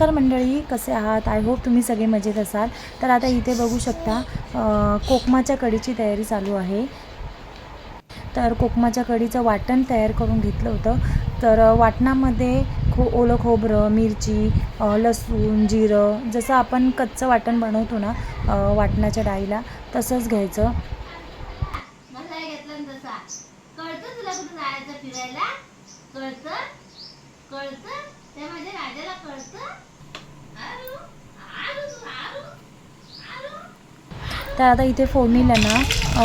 नमस्कार मंडळी कसे आहात? आय होप तुम्ही सगळे मजेत असाल. तर आता इथे बघू शकता कोकमाच्या कढीची तयारी चालू आहे. तर कोकमाच्या कढीचं वाटण तयार करून घेतलं होतं. तर वाटणामध्ये खो ओलं खोबरं मिरची लसूण जिरं जसं आपण कच्चं वाटण बनवतो ना वाटणाच्या डाळीला तसंच घ्यायचं. फिरायला? कळतं? कळतं? त्या माझ्या राजाला कळतं आरू आरू तू आरू आरू तर आता इथे फोडणीला ना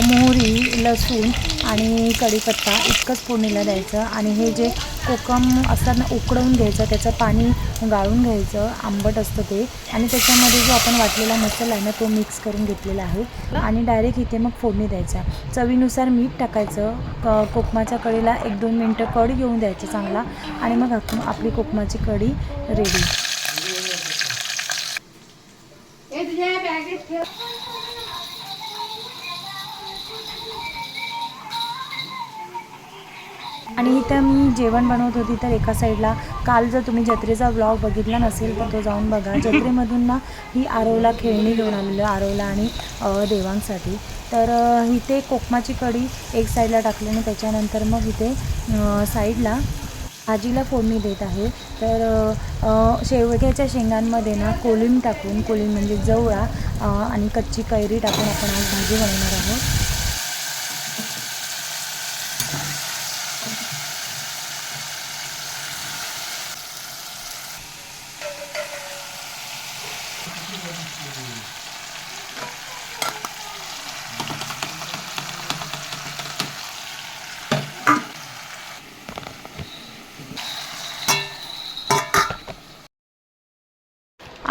मोहरी लसूण आणि कढीपत्ता इतकंच फोडणीला द्यायचं. आणि हे जे कोकम असतात ना उकडवून घ्यायचं त्याचं पाणी गाळून घ्यायचं आंबट असतं ते. आणि त्याच्यामध्ये जो आपण वाटलेला मसाला आहे ना तो मिक्स करून घेतलेला आहे. आणि डायरेक्ट इथे मग फोडणी द्यायचा. चवीनुसार मीठ टाकायचं. क कोकमाच्या कढीला एक दोन मिनटं कढ घेऊन द्यायचं चांगला. आणि मग आपली कोकमाची कढी रेडी आणि इथं मी जेवण बनवत होती तर एका साईडला काल जर तुम्ही जत्रेचा ब्लॉग बघितला नसेल तर तो जाऊन बघा. जत्रेमधून ना ही आरवला खेळणी घेऊन आलेलं आरवला आणि देवांसाठी. तर इथे कोकमाची कढी एक साईडला टाकली आणि त्याच्यानंतर मग इथे साईडला आजीला फोडणी देत आहे. तर शेवग्याच्या शेंगांमध्ये ना कोलिम टाकून कोलिम म्हणजे जवळा आणि कच्ची कैरी टाकून आपण आज भाजी बनवणार आहोत.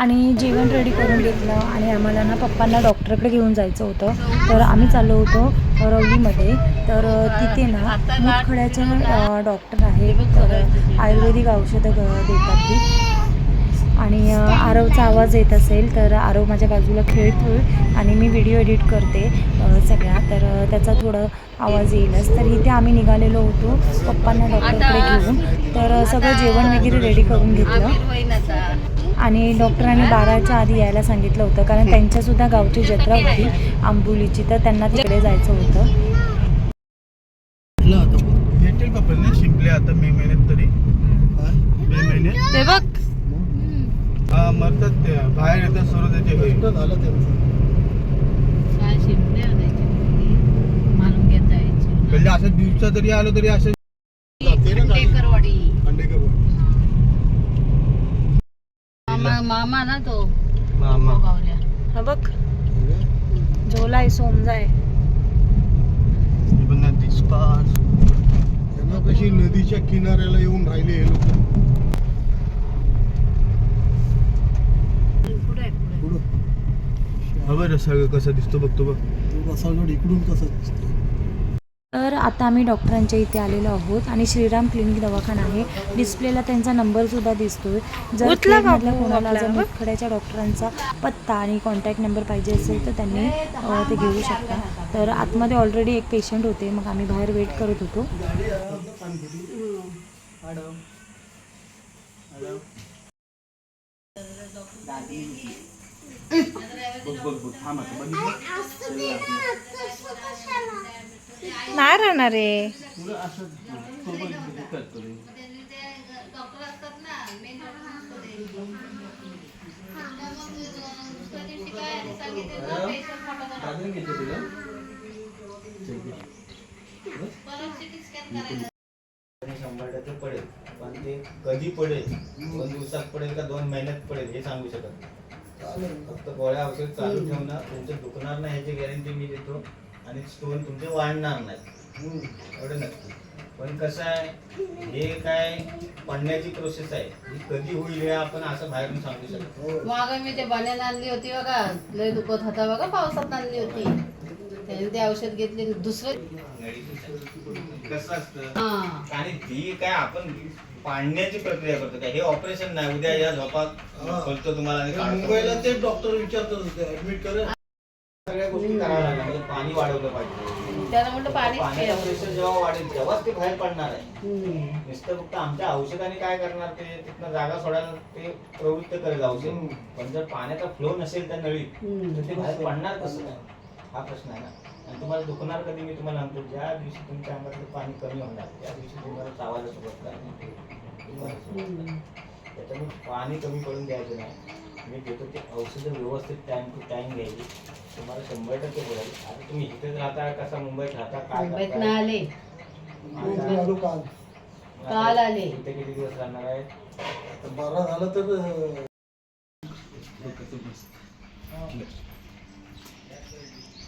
आणि जेवण रेडी करून घेतलं आणि आम्हाला ना पप्पांना डॉक्टरकडे घेऊन जायचं होतं. तर आम्ही चाललो होतो रवलीमध्ये. तर तिथे ना मुखड्याचे डॉक्टर आहेत तर आयुर्वेदिक औषधं देतात ती. आणि आरवचा आवाज येत असेल तर आरव माझ्या बाजूला खेळतोय आणि मी व्हिडिओ एडिट करते सगळ्या. तर त्याचा थोडं आवाज येईलच. तर इथे आम्ही निघालेलो होतो पप्पांना डॉक्टरकडे घेऊन. तर सगळं जेवण वगैरे रेडी करून घेतलं. आणि डॉक्टरांनी बाराच्या आधी यायला सांगितलं होतं. कारण त्यांच्यासुद्धा गावची जत्रा होती आंबोलीची. तर त्यांना तिकडे जायचं होतं. भेटलं आता? भेटेल का पण? नाही शिंपले आता मे महिन्यात तरी? मे महिन्यात? ते बघ. मरतात ते. बाहेर येतात सर्व त्याचे. झालं त्यांचं काय शिंपले आणायचे. मालूम घेता यायचे. म्हणजे असं दिवसा तरी आलो तरी असं जाते ना गाडी टेकरवाडी खांडेकरवाडी मामा ना तो. मामा. गावल्या हा बघ. झोलाय सोमजाय हे पण दिसपास त्यांना कशी नदीच्या किनाऱ्याला येऊन राहिले हे लोक. पुढे आहे, पुढे पुढं. बरं सगळं कसं दिसतो बघतो बघ. तो रसागड इकडून कसा दिसतो? तर आता आम्ही डॉक्टरांच्या इथे आलेलो आहोत आणि श्रीराम क्लिनिक दवाखाना आहे. डिस्प्लेला त्यांचा नंबर सुद्धा दिसतोय. जर खेडमधल्या कोणाला जर मुतखड्याच्या डॉक्टरांचा पत्ता आणि कॉन्टॅक्ट नंबर पाहिजे असेल तर त्यांनी ते घेऊ शकता. तर आतमध्ये ऑलरेडी एक पेशंट होते. मग आम्ही बाहेर वेट करत होतो. बघ बघ बघ. थांब आता बघितलं नाही राहणार रे शंभर टक्के पडेल पण ते कधी पडेल दोन दिवसात पडेल का दोन महिन्यात पडेल हे सांगू शकत फक्त गोळ्या औषध चालू ठेवणं तुमचं दुखणार नाही ह्याची गॅरंटी मी देतो आणि स्टोन तुमचे वाढणार नाही एवढं नक्की. पण कसं आहे हे काय पडण्याची प्रोसेस आहे. ही कधी होईल हे आपण असं बाहेरून सांगू शकतो माग मी ते बन्यान आणली होती बघा. लय दुखत होता बघा पावसात आणली होती. त्याने ते औषध घेतले. दुसरं कसं असतं आणि ती काय आपण पाडण्याची प्रक्रिया करतो काय हे ऑपरेशन नाही. उद्या या झोपात खोलतो तुम्हाला. मुंबईला तेच डॉक्टर विचारतात होते. ऍडमिट करा सगळ्या गोष्टी कराव्या लागतात म्हणजे पाणी वाढवलं पाहिजे. त्याला म्हटलं पाणीच पाण्याचा प्यावं. प्रेशर जेव्हा वाढेल तेव्हाच ते बाहेर पडणार आहे. नुसतं फक्त आमच्या औषधाने काय करणार ते? तिथनं जागा सोडायला ते प्रवृत्त करेल औषध पण जर पाण्याचा फ्लो नसेल त्या नळीत तर ते बाहेर पडणार कसं हा प्रश्न आहे ना. आणि तुम्हाला दुखणार कधी? मी तुम्हाला सांगतो ज्या दिवशी तुमच्या अंगातलं पाणी कमी होणार त्या दिवशी तुम्हाला चावायला सुरुवात करणार दुखायला सुरुवात करणार. त्याच्यामुळे पाणी कमी पडून द्यायचं नाही. मी देतो ते औषधं व्यवस्थित टाइम टू टाइम घ्यायची. तुम्हाला शंभर टक्के बोलाल आता तुम्ही इथेच राहता कसा मुंबईत राहता काय मुंबईत करताय? ना आले. आता- आलो काल. काल आले. इथे किती दिवस राहणार आहे? तर बरं झालं तर अं,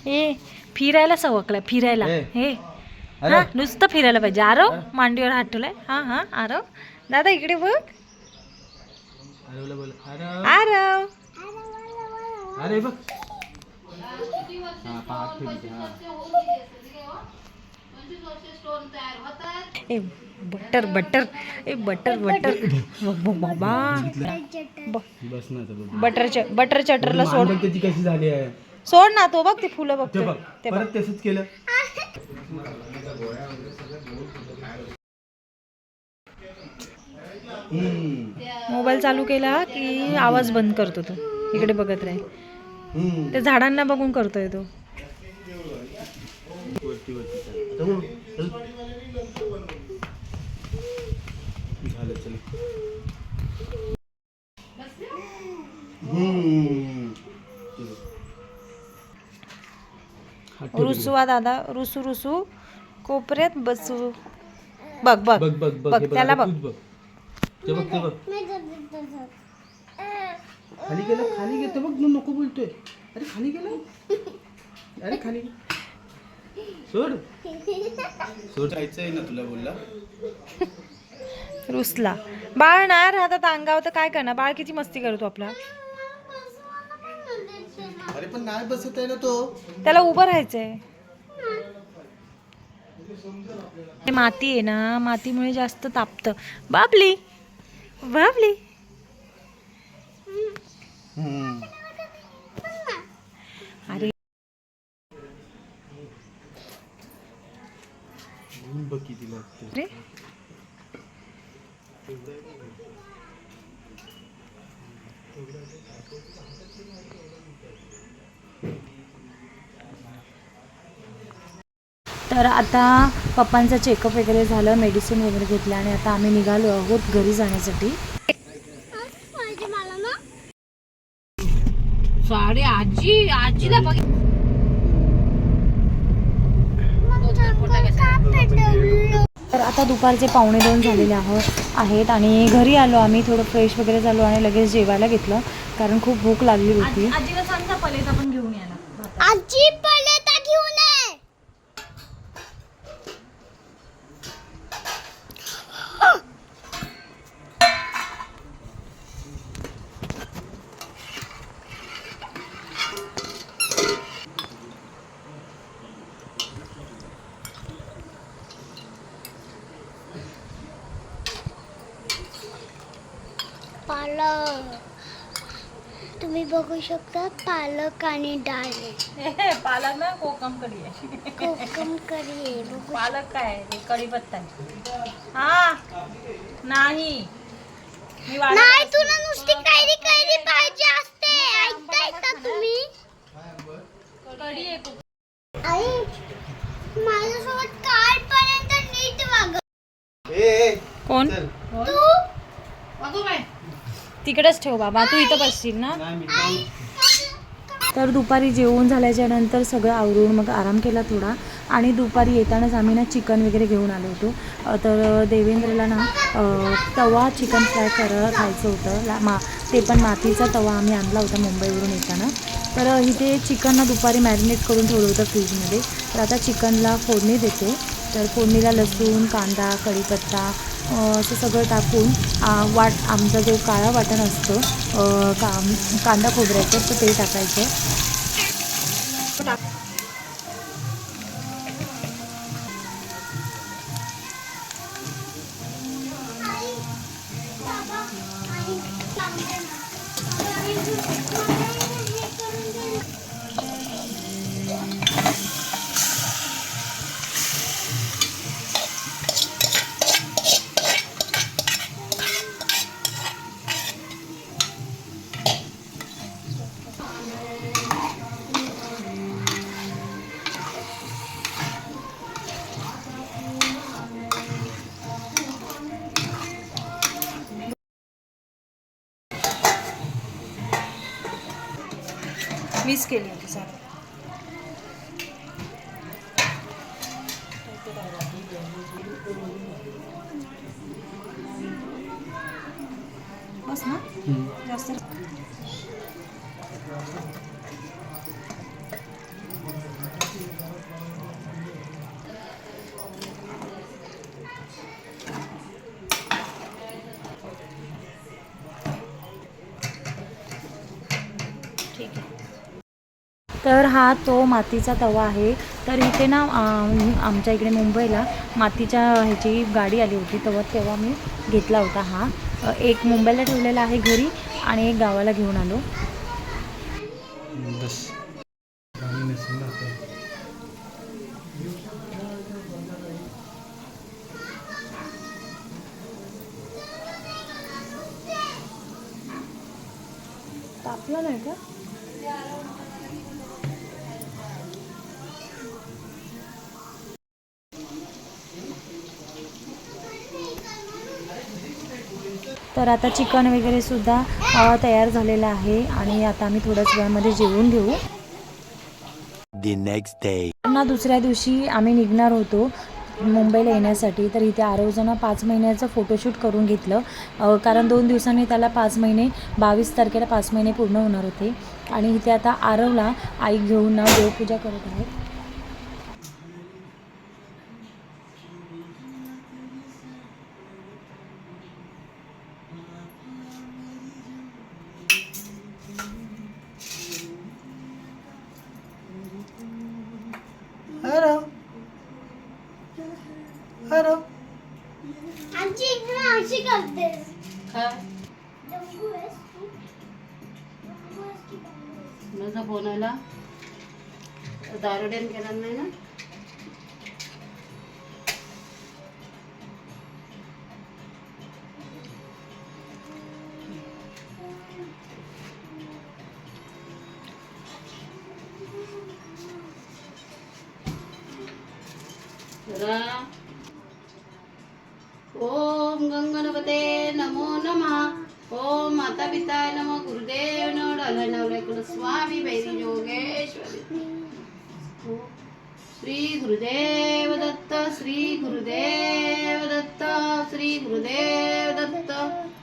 ए फिरायला सवकला फिरायला. हे. हा नुसतं फिरायला पाहिजे. आरव मांडीवर हात ठेवलाय. हा हा आरव. दादा इकडे बघ. आरव. अरे बघ. ए बटर बटर ए बटर बटर बाबा. बटर च बटर चटरला सोड. त्याची कशी झाली आहे? सोड ना तो बघ ती फुलं बघ ते परत तसंच केलं. मोबाईल चालू केला की आवाज बंद करतो तो. इकडे बघत राहील. ते झाडांना बघून करतोय तो. रुसवा दादा रुसू रुसू. कोपऱ्यात बसू. बघ बघ. बघ त्याला बघ. तूच बघ. ते बघ ते बघ. खाली गेलं खाली गेलं. बघ तू नको बोलतोय. अरे खाली गेला? अरे खाली सोड. सोड जायचंय ना तुला बोलला. रुसला. बाळ ना राहतात अंगावर तर काय करणार? बाळ किती मस्ती करतो आपला. अरे पण नाही बसत आहे ना तो. त्याला उभं राहायचंय. माती आहे ना मातीमुळे जास्त तापतं. बाबली. बाबली. अरे अरे तर आता पप्पांचं चेकअप वगैरे झालं मेडिसिन वगैरे घेतलं आणि आता आम्ही निघालो आहोत घरी जाण्यासाठी साडी आजी आजीला बघ. तर आता दुपारचे पावणे दोन झालेले आहो आहेत आणि घरी आलो आम्ही थोडं फ्रेश वगैरे झालो आणि लगेच जेवायला घेतलं कारण खूप भूक लागली होती. आजीला सांगा पलेट आपण घेऊन यायला. आजी पलेटा घेऊन ये पालक. तुम्ही बघू शकता पालक आणि डाळ. आहे. पालक ना कोकम कढी आहे. कोकम आहे बघू पालक काय कढीपत्ता हा नाही. नाही तुला नुसती कैरी कैरी पाहिजे असते. ऐकताय का तुम्ही? कढी आहे. आई तिकडेच ठेव बाबा तू इथं बसशील ना? तर दुपारी जेवण झाल्याच्यानंतर सगळं आवरून मग आराम केला थोडा आणि दुपारी येतानाच आम्ही ना चिकन वगैरे घेऊन आलो होतो. तर देवेंद्रला ना तवा चिकन फ्राय कर खायचं होतं. ला मा ते पण मातीचा तवा आम्ही आणला होता मुंबईवरून येताना. तर इथे चिकन ना दुपारी मॅरिनेट करून ठेवलं होतं फ्रीजमध्ये तर आता चिकनला फोडणी देते. तर फोडणीला लसूण कांदा कढीपत्ता असं सगळं टाकून वाट आमचा जो काळा वाटण असतं का कांदा खोबऱ्याचं तर ते टाकायचं. वीस केली तर हा तो मातीचा तवा आहे. तर इथे ना आमच्या इकडे मुंबईला मातीच्या ह्याची गाडी आली होती. तेव्हा तेव्हा मी घेतला होता हा. एक मुंबईला ठेवलेला आहे घरी आणि एक गावाला घेऊन आलो. तर आता चिकन वगैरे सुद्धा अ, तयार झालेलं आहे आणि आता आम्ही थोड्याच वेळामध्ये जेवून घेऊ. The next day. ना दुसऱ्या दिवशी आम्ही निघणार होतो मुंबईला येण्यासाठी. तर इथे आरवजनं पाच महिन्याचं फोटोशूट करून घेतलं. कारण दोन दिवसांनी त्याला पाच महिने बावीस तारखेला पाच महिने पूर्ण होणार होते. आणि इथे आता आरवला आई घेऊन ना देवपूजा करत आहे आमची इकडे अशी करतेस काय? माझा फोन आला दारुड्यान केला नाही ना? श्री गुरुदेव दत्त जा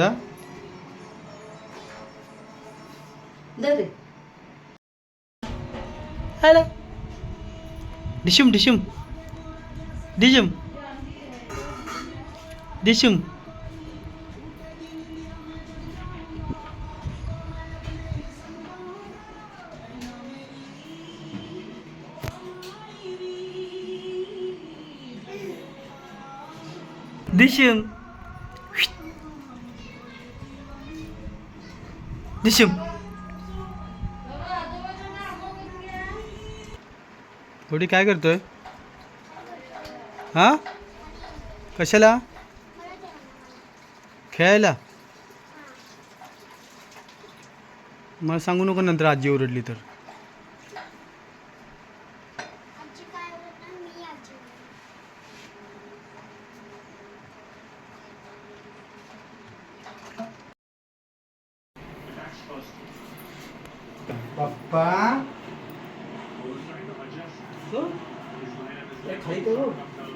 yaptı? Dedi. Hele. Dişim dişim. Dişim. Dişim. Dişim. डिशुम थोडी काय करतोय? हा? कशाला? खेळायला? मला सांगू नको नंतर आजी ओरडली तर आजी काय बोलणार मी आजी पप्पा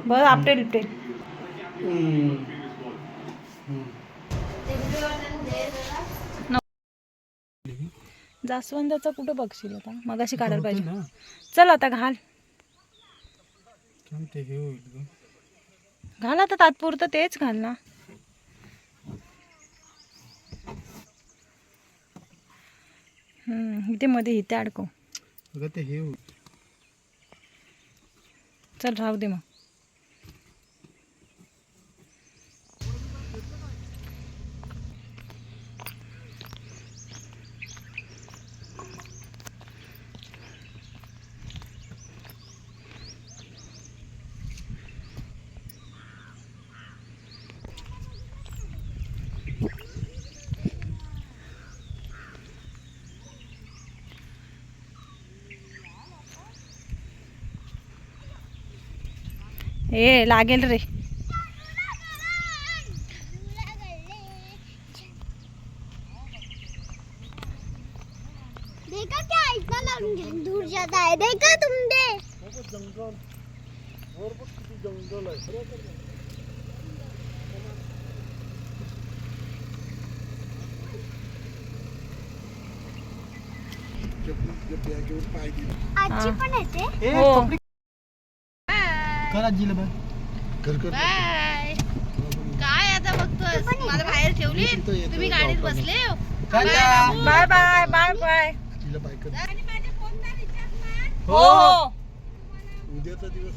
बरं आपटे लिपटे जास्वंदाचं कुठं बघशील आता? मगाशी काढायला पाहिजे. चल आता घाल. घाल आता तात्पुरतं तेच घाल ना. इथे मध्ये इथे अडकव. ते हे चल राहू दे मग. ए लागेल रे. देखा क्या इतना लंग- दूर जाता है। देखा तुमने? पाय दिले आजी पण येते हो. कर आजीला बाय कर कर काय आता बघतोय मला बाहेर ठेवली? तुम्ही गाडीत बसले? बाय बाय बाय बाय तिला बाय कर. हो. हो. उद्याचा दिवस.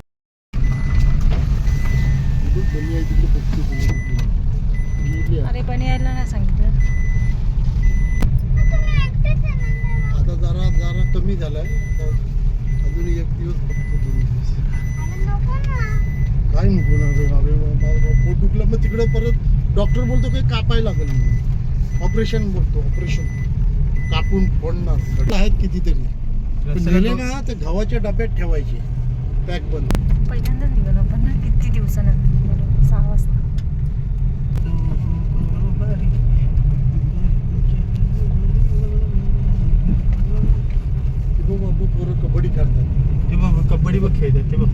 बनी. अरे पण यायला नाही सांगितलं. आता जरा जरा कमी झालाय. अजून एक दिवस फक्त दोन दिवस काय नको ना रे अरे पोट दुखलं मग तिकडे परत डॉक्टर बोलतो काही कापाय लागेल म्हणून. ऑपरेशन बोलतो ऑपरेशन कापून फोडणार. आहेत कितीतरी. पण नेले ना ते गव्हाच्या डब्यात ठेवायचे. पॅक बंद. पहिल्यांदाच निघालो आपण ना किती दिवसानंतर निघालो सहा वाजता. बाबू पोरं कबड्डी खेळतात. ते बघ कबड्डी बघ खेळतात ते बघ.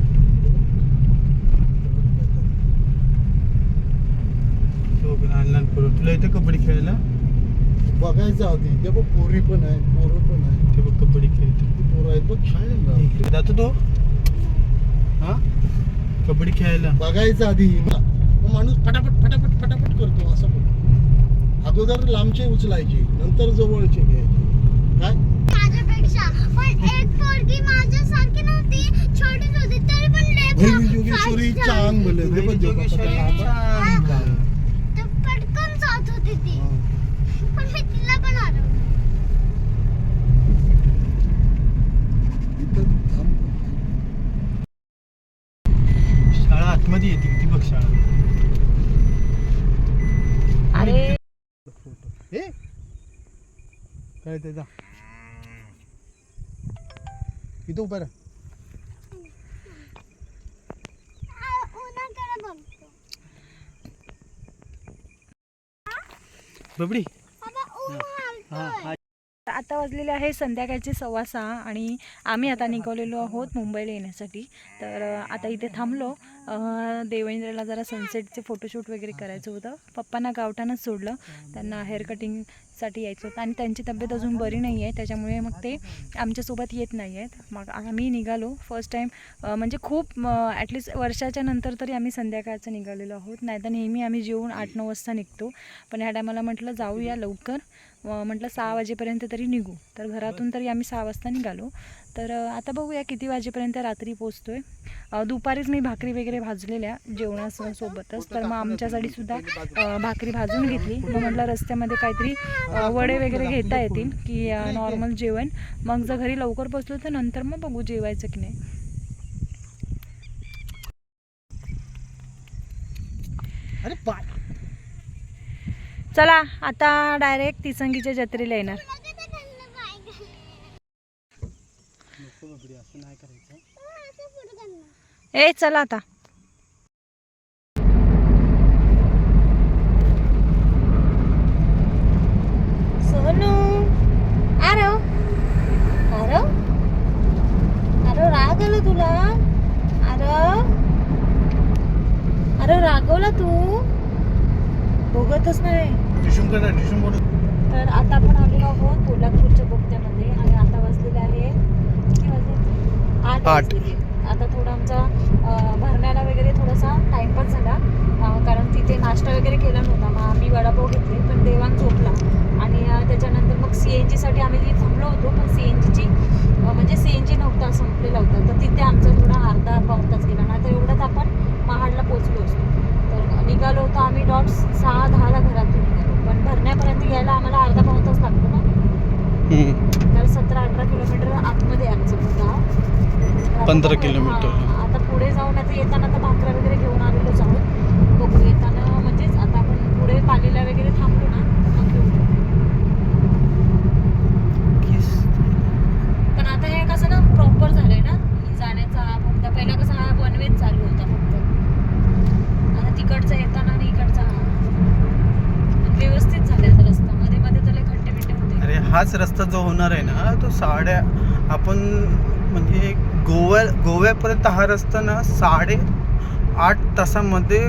लहान लहान पोरं तुला येतं कबड्डी खेळायला? बघायचं आधी. ते बघ पोरी पण आहे पोरं पण आहे ते बघ कबड्डी खेळतात ती पोरं आहेत बघ शाळेत जातो तो? हा? कबड्डी खेळायला. बघायचं आधी. मग माणूस फटाफट फटाफट फटाफट करतो असं पण अगोदर लांबचे उचलायचे नंतर जवळचे घ्यायचे. काय? माझ्यापेक्षा. पण एक पोरगी माझ्यासारखी नव्हती. छोटीच होती तरी पण लय भैरी फा- जोगेश्वरी fast चांग बोले ते पण जोगा पटापट. तर पटकन जात होती ती हा. पण मी तिला पण हरवलं इथं थांब. शाळा आतमध्ये येते ती बघ शाळा अरे ए काय त्याचा इथं उभा राहा आ, उन्हाकडे आता वाजलेले आहे संध्याकाळचे सव्वा सहा आणि आम्ही आता निघालेलो आहोत मुंबईला येण्यासाठी. तर आता इथे थांबलो. देवेंद्रला जरा सनसेटचे फोटोशूट वगैरे करायचं होतं. पप्पांना गावठाणच सोडलं. त्यांना हेअर कटिंगसाठी यायचं होतं. आणि त्यांची तब्येत अजून बरी नाही आहे त्याच्यामुळे मग ते आमच्यासोबत येत नाही आहेत मग आम्ही निघालो. फर्स्ट टाईम म्हणजे खूप ॲटलिस्ट वर्षाच्या नंतर तरी आम्ही संध्याकाळचं निघालेलो आहोत. नाही तर नेहमी आम्ही जेवून आठ नऊ वाजता निघतो. पण ह्या टायमाला म्हटलं जाऊया लवकर. म्हटलं सहा वाजेपर्यंत तरी निघू. तर घरातून तरी आम्ही सहा वाजता निघालो. तर आता बघूया किती वाजेपर्यंत रात्री पोचतोय दुपारीच मी भाकरी वगैरे भाजलेल्या जेवणासोबतच. तर मग आमच्यासाठी सुद्धा भाकरी भाजून घेतली. मग म्हटलं रस्त्यामध्ये काहीतरी वडे वगैरे घेता येतील की नॉर्मल जेवण. मग जर घरी लवकर पोचलो तर नंतर मग बघू जेवायचं की नाही. अरे पाय चला आता डायरेक्ट तिसंगीच्या जत्रेला येणार. ए चला आता. सोनू. आरो आरो आरो राग आला तुला? आरो अरे रागवला तू? बघतच नाही. तर आता आपण आलेलो आहोत कोल्हापूरच्या बोगद्यामध्ये आणि आता वाजलेले आहे किती वाजले? आठ आठ. वाजलेले. आता थोडा आमचा अं, भरण्याला वगैरे थोडासा टाइमपास झाला. अं, कारण तिथे नाश्ता वगैरे केला नव्हता. मग आम्ही वडापाव घेतले पण देवान झोपला. आणि अं, त्याच्यानंतर मग सी एन जीसाठी आम्ही तिथे थांबलो होतो पण सी एन जीची म्हणजे सी एन जी नव्हता संपलेला होता. तर तिथे आमचा थोडा अर्धा पाऊन तास गेला. नाही तर एवढ्यात आपण महाडला पोचलो असतो. निघालो होतो आम्ही डॉट सहा दहाला घरातून निघालो. पण भरण्यापर्यंत यायला आम्हाला अर्धा पाऊन तास लागतो ना? तर सतरा अठरा किलोमीटर आतमध्ये आमचं गाव. आता 15 बघूया. किलोमीटर. हा, आता पुढे जाऊन आता येताना तर भाकऱ्या वगैरे घेऊन आलेलोच आहोत बघू येताना म्हणजेच आता आपण पुढे पालीला वगैरे थांबलो ना तर मग घेऊन पण आता हे कसं ना प्रॉपर झालंय ना जाण्याचा फक्त पहिला कसा हा वन वेच चालू होता फक्त हाच रस्ता जो होणार आहे ना तो साड्या आपण म्हणजे गोव्या गोव्यापर्यंत हा रस्ता ना साडे आठ तासामध्ये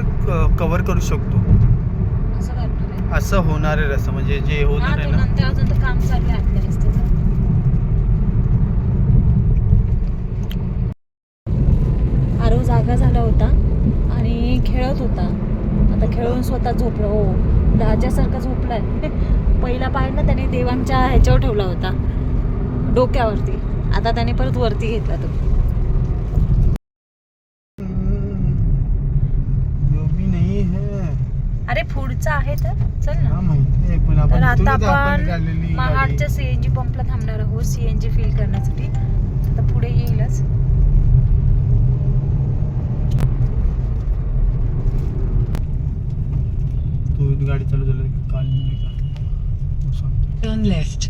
कवर करू शकतो. असं होणार आहे रस्ता म्हणजे जे होणार आहे ना. आरो जागा झाला होता आणि खेळत होता. आता खेळून स्वतः झोपलो. हो राजासारखा झोपलाय. पहिला पाय ना त्याने देवांच्या ह्याच्यावर ठेवला होता. डोक्यावरती. आता त्याने परत वरती घेतला तो. यो भी नाही है. अरे पुढचा आहे तर? चल ना. तर आता आपण महाडच्या. सीएनजी पंपला थांबणार आहोत सीएनजी फिल करण्यासाठी. आता पुढे येईलच. तू गाडी चालू झाली काल टर्न लेफ्ट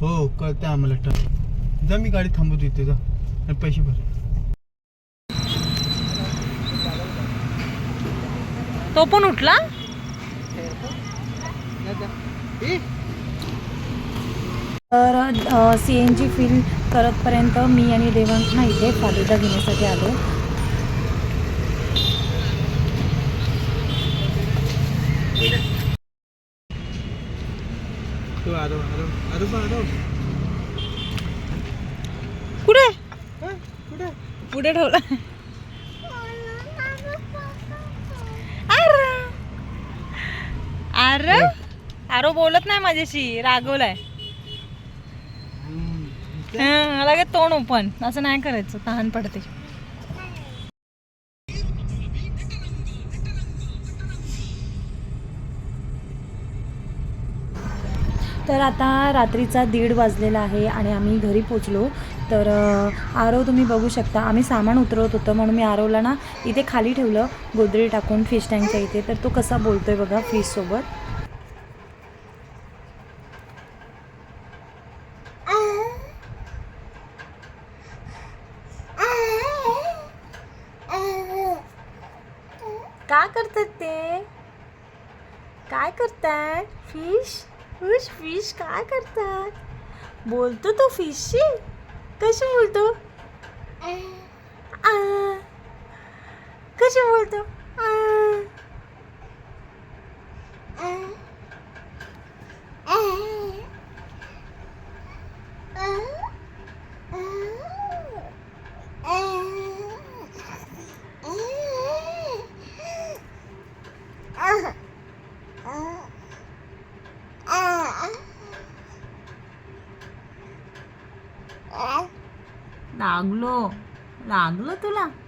हो कळते आम्हाला टर्न जा मी गाडी थांबवतो इथे जा. आणि पैसे भर. तो पण उठला? तर सी एन जी फिल करतपर्यंत मी आणि देवांश ना इथे फालुदा घेण्यासाठी आलो. आरो कुठे? कुठे? पुढे ठेवला. अरे आरो बोलत नाही माझ्याशी रागवलाय. हं, लगेच तोंड ओपन. असं नाही करायचं तहान पडते. तर आता रात्रीचा दीड वाजलेला आहे आणि आम्ही घरी पोचलो. तर आरो आरव तुम्ही बघू शकता आम्ही सामान उतरवत होतं म्हणून मी आरवला ना इथे खाली ठेवलं गोदरी टाकून फिश टँकच्या इथे. तर तो कसा बोलतो आहे बघा फिशसोबत काय करतात ते काय करतात फिश फिश फिश काय करतात? बोलतो तो फिशशी कशी बोलतो? आ. कशी बोलतो? आ. लागलो लागलो